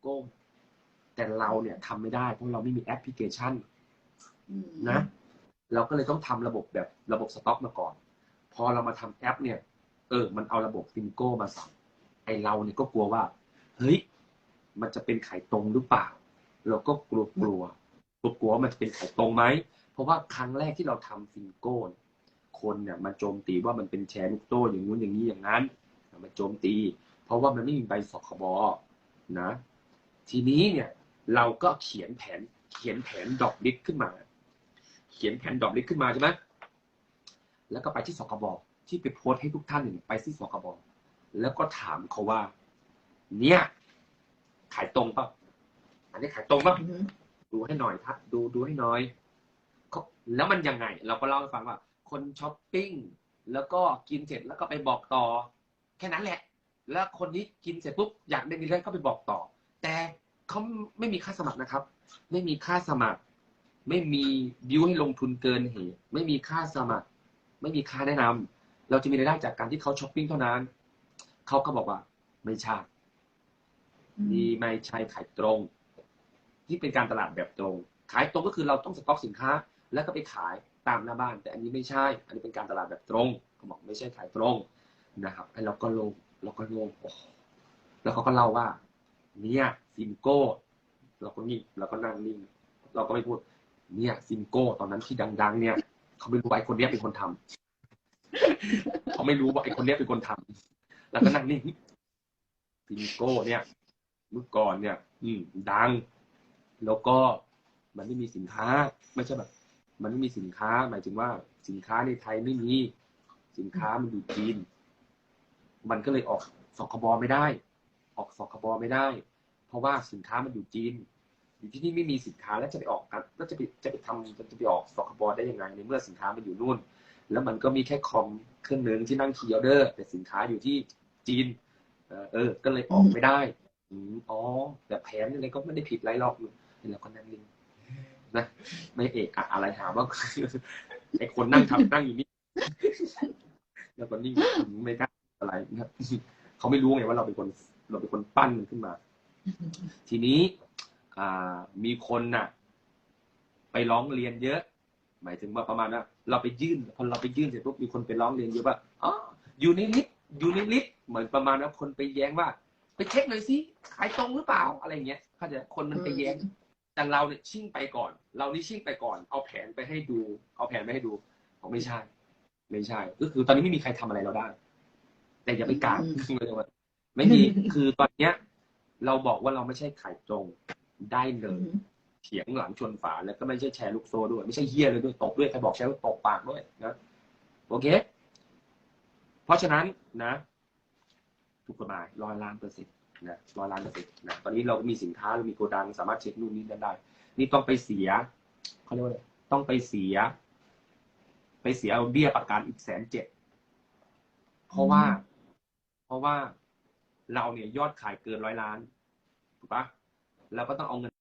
โก้แต่เราเนี่ยทำไม่ได้ เพราะเราไม่มีแอปพลิเคชันอืมนะ เราก็เลยต้องทำระบบแบบระบบสต็อกมาก่อน พอเรามาทำแอป เนี่ย เออ มันเอาระบบฟินโก้มาสั่งไอเราเนี่ยก็กลัวว่า เฮ้ย มันจะเป็นไข่ตรงหรือเปล่า เราก็กลัวกลัวกลัวกลัวว่ามันจะเป็นไข่ตรงไหม เพราะว่าครั้งแรกที่เราทำฟินโก้เนี่ยคนเนี่ยมันโจมตีว่ามันเป็นแชร์ลูกโต้อย่างงู้นอย่างนี้อย่างนั้นมันโจมตี เพราะว่ามันไม่มีใบสคบนะ ทีนี้เนี่ยเราก็เขียนแผนเขียนแผนดอกลิสขึ้นมา เขียนแผนดอกลิสขึ้นมาใช่ไหมแล้วก็ไปที่สคบที่ไปโพสต์ให้ทุกท่านเนี่ยไปที่สคบแล้วก็ถามเขาว่า เนี่ย ขายตรงป่ะอันนี้ขายตรงป่ะอืมดูให้หน่อยครับดูดูให้หน่อยเขาแล้วมันยังไง เราก็เล่าให้ฟังว่า คนช้อปปิ้งแล้วก็กินเสร็จแล้วก็ไปบอกต่อ แค่นั้นแหละ แล้วคนนี้กินเสร็จปุ๊บอยากได้มีเรื่องก็ไปบอกต่อแต่ เขาไม่มีค่าสมัครนะครับ ไม่มีค่าสมัคร ไม่มีดิวให้ลงทุนเกินเหตุไม่มีค่าสมัคร ไม่มีค่าแนะนำเราจะมีรายได้จากการที่เขาช้อปปิ้งเท่านั้นเขาก็บอกว่า ไม่ใช่นี่ไม่ใช่ขายตรง ที่เป็นการตลาดแบบตรง ขายตรงก็คือเราต้องสต็อกสินค้า แล้วก็ไปขายตามหน้าบ้าน แต่อันนี้ไม่ใช่ อันนี้เป็นการตลาดแบบตรงเขาบอกไม่ใช่ขายตรงนะครับไอ้เราก็ลงเราก็ลงแล้วเขาก็เล่าว่า เนี่ยซิมโก้ เราก็นิ่งเราก็นั่งนิ่ง เราก็ไม่พูด เนี่ยซิมโก้ ตอนนั้นที่ดัง ๆ เนี่ย เขาไม่รู้ว่าไอ้คนเนี้ยเป็นคนทำเขาไม่รู้ว่าไอ้คนเนี้ยเป็นคนทำแล้วก็นั่งนิ่งซิมโก้ เนี่ยเมื่อก่อนเนี่ย อืม ดัง แล้วก็มันไม่มีสินค้า ไม่ใช่แบบ มันไม่มีสินค้า หมายถึงว่าสินค้าในไทยไม่มี สินค้ามันอยู่จีน มันก็เลยออกสคบไม่ได้ ออกสคบไม่ได้ เพราะว่าสินค้ามันอยู่จีน อยู่ที่นี่ไม่มีสินค้าแล้วจะไปออกกันแล้วจะไปจะไปทำจะไปออกสคบได้ยังไงในเมื่อสินค้ามันอยู่นู่น แล้วมันก็มีแค่คอมเครื่องนึงที่นั่งคีย์ออเดอร์ แต่สินค้าอยู่ที่จีน เออเออก็เลยออกไม่ได้อ๋อแต่แผนอะไรก็ไม่ได้ผิดไรหรอกแล้วก็นั่งนิ่งนะไม่เอะอะอะไรหาว่าไอคนนั่งทำนั่งอยู่นี่แล้วก็นิ่งไม่กล้าอะไรนะเขาไม่รู้ไงว่าเราเป็นคน เราเป็นคนปั้นมันขึ้นมา ทีนี้มีคนน่ะ ไปร้องเรียนเยอะ หมายถึงว่าประมาณว่าเราไปยื่นพอเราไปยื่นเสร็จปุ๊บมีคนไปร้องเรียนเยอะว่าอ๋ออยู่ในลิสต์อยู่ในลิสต์เหมือนประมาณว่าคนไปแย้งว่า ไปเช็คหน่อยสิขายตรงหรือเปล่าอะไรเงี้ยเข้าใจคนมันไปแย้งแต่เราเนี่ยชิ่งไปก่อน เรานี่ชิ่งไปก่อน เอาแผนไปให้ดู เอาแผนไปให้ดูบอกไม่ใช่ ไม่ใช่ ก็คือตอนนี้ไม่มีใครทำอะไรเราได้ แต่อย่าไปกลางอืม ไม่มี คือตอนเนี้ย เราบอกว่าเราไม่ใช่ขายตรงได้เลอืยมเถียงหลังชนฝาแล้วก็ไม่ใช่แชร์ลูกโซ่ด้วย ไม่ใช่เฮียเลยด้วยตบด้วยใครบอกแชร์ตบปากด้วยนะโอเค เพราะฉะนั้นนะถูกกฎหมายร้อยล้านเปอร์เซ็นต์นะร้อยล้านเปอร์เซ็นต์นะตอนนี้เราก็มีสินค้าเรามีโกดังสามารถเช็คนู่นนี่นั่นได้ นี่ต้องไปเสียเขาเรียกว่าอะไรต้องไปเสีย ไปเสียเบี้ยประกันอีกแสนเจ็ดเพราะว่า เพราะว่า เราเนี่ยยอดขายเกินร้อยล้านถูกปะเราก็ต้องเอาเงิน